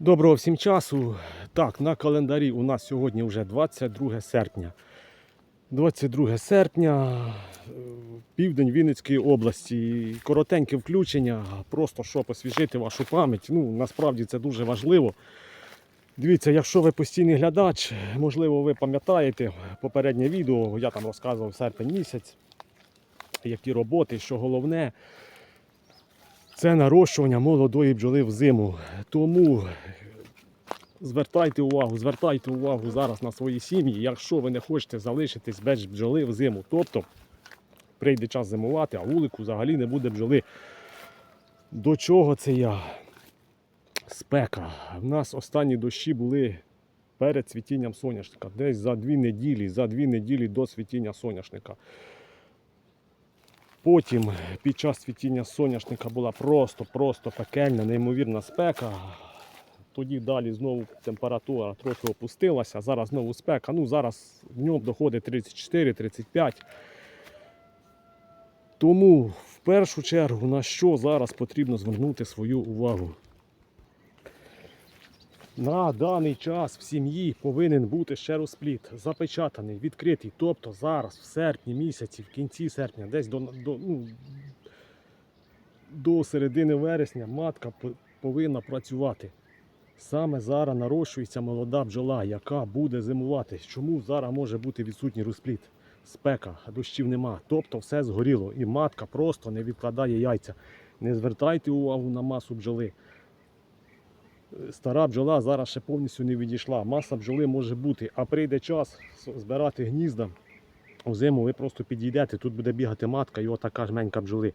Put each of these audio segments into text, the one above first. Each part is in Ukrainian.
Доброго всім часу. Так, на календарі у нас сьогодні вже 22 серпня. 22 серпня, е, південь Вінницької області. Коротеньке включення, просто щоб освіжити вашу пам'ять. Ну, насправді це дуже важливо. Дивіться, якщо ви постійний глядач, можливо, ви пам'ятаєте попереднє відео, я там розказував серпень місяць, які роботи, що головне. Це нарощування молодої бджоли в зиму. Тому звертайте увагу, звертайте увагу зараз на свої сім'ї, якщо ви не хочете залишитись без бджоли в зиму. Тобто прийде час зимувати, а вулику взагалі не буде бджоли. До чого це я? Спека. В нас останні дощі були перед цвітінням соняшника. Десь за дві неділі, за дві неділі до цвітіння соняшника. Потім під час цвітіння соняшника була просто-просто пекельна, неймовірна спека. Тоді далі знову температура трохи опустилася. Зараз знову спека. Ну зараз ньому доходить 34-35. Тому в першу чергу на що зараз потрібно звернути свою увагу. На даний час в сім'ї повинен бути ще розпліт, запечатаний, відкритий. Тобто зараз, в серпні місяці, в кінці серпня, десь до, до, ну, до середини вересня матка повинна працювати. Саме зараз нарощується молода бджола, яка буде зимувати. Чому зараз може бути відсутній розпліт? Спека, дощів нема. Тобто все згоріло. І матка просто не відкладає яйця. Не звертайте увагу на масу бджоли стара бджола зараз ще повністю не відійшла. Маса бджоли може бути, а прийде час збирати гнізда. У ви просто підійдете, тут буде бігати матка і отака жменька бджоли.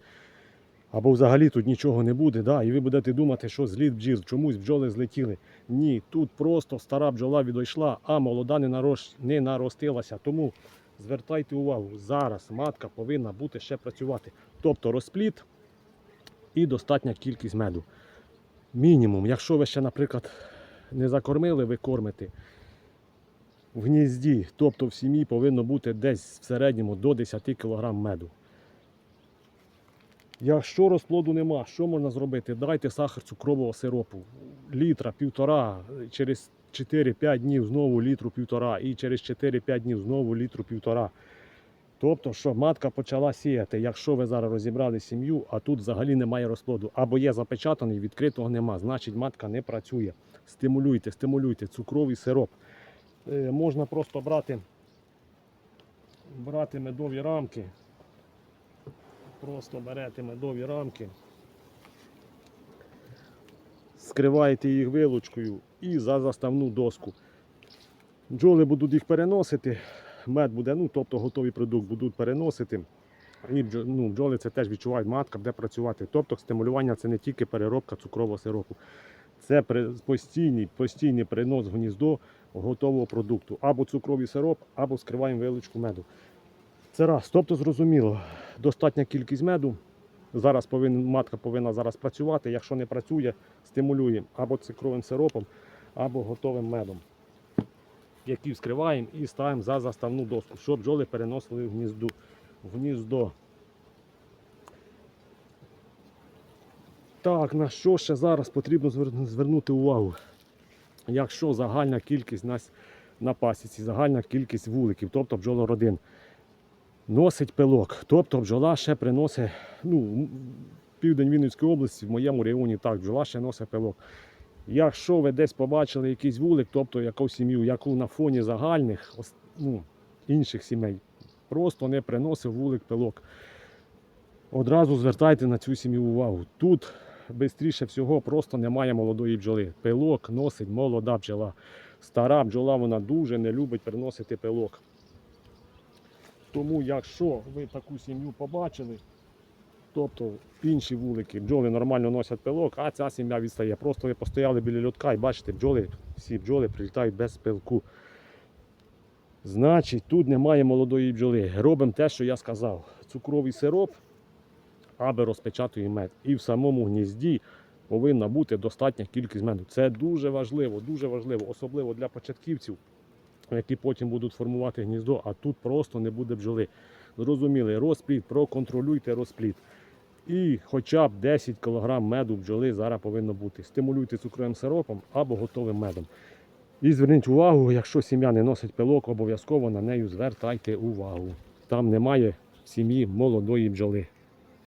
Або взагалі тут нічого не буде, да? і ви будете думати, що зліт бджіл, чомусь бджоли злетіли. Ні, тут просто стара бджола відійшла, а молода не, нарош... не наростилася. Тому звертайте увагу, зараз матка повинна бути ще працювати. Тобто розпліт і достатня кількість меду. Мінімум, якщо ви ще, наприклад, не закормили, ви кормите в гнізді, тобто в сім'ї повинно бути десь в середньому до 10 кг меду. Якщо розплоду нема, що можна зробити? Дайте сахар цукрового сиропу. Літра, півтора, через 4-5 днів знову літру півтора, і через 4-5 днів знову літру півтора. Тобто, що матка почала сіяти, якщо ви зараз розібрали сім'ю, а тут взагалі немає розплоду, або є запечатаний, відкритого нема, значить матка не працює. Стимулюйте, стимулюйте, цукровий сироп. Е, можна просто брати, брати медові рамки. Просто берете медові рамки, скриваєте їх вилучкою і за заставну доску. Бджоли будуть їх переносити, мед буде, ну тобто готовий продукт будуть переносити. І ну, бджоли це теж відчувають, матка буде працювати. Тобто стимулювання це не тільки переробка цукрового сиропу. Це постійний, постійний принос в гніздо готового продукту. Або цукровий сироп, або скриваємо виличку меду. Це раз. Тобто зрозуміло, достатня кількість меду. Зараз повинен, матка повинна зараз працювати. Якщо не працює, стимулюємо або цукровим сиропом, або готовим медом які вскриваємо і ставимо за заставну доску, щоб бджоли переносили в гнізду, в гніздо. Так, на що ще зараз потрібно звернути увагу? Якщо загальна кількість нас на пасіці, загальна кількість вуликів, тобто бджолородин, носить пилок, тобто бджола ще приносить, ну, південь Вінницької області, в моєму районі так, бджола ще носить пилок. Якщо ви десь побачили якийсь вулик, тобто якусь сім'ю, яку на фоні загальних ну, інших сімей, просто не приносив вулик пилок. Одразу звертайте на цю сім'ю увагу. Тут швидше всього просто немає молодої бджоли. Пилок носить молода бджола. Стара бджола вона дуже не любить приносити пилок. Тому, якщо ви таку сім'ю побачили, Тобто інші вулики, бджоли нормально носять пилок, а ця сім'я відстає. Просто ви постояли біля льотка і бачите, бджоли, всі бджоли прилітають без пилку. Значить, тут немає молодої бджоли. Робимо те, що я сказав. Цукровий сироп, аби розпечатує мед. І в самому гнізді повинна бути достатня кількість меду. Це дуже важливо, дуже важливо, особливо для початківців, які потім будуть формувати гніздо, а тут просто не буде бджоли. Зрозуміли, розпліт, проконтролюйте розпліт. І хоча б 10 кг меду бджоли зараз повинно бути. Стимулюйте цукровим сиропом або готовим медом. І зверніть увагу, якщо сім'я не носить пилок, обов'язково на нею звертайте увагу. Там немає сім'ї молодої бджоли.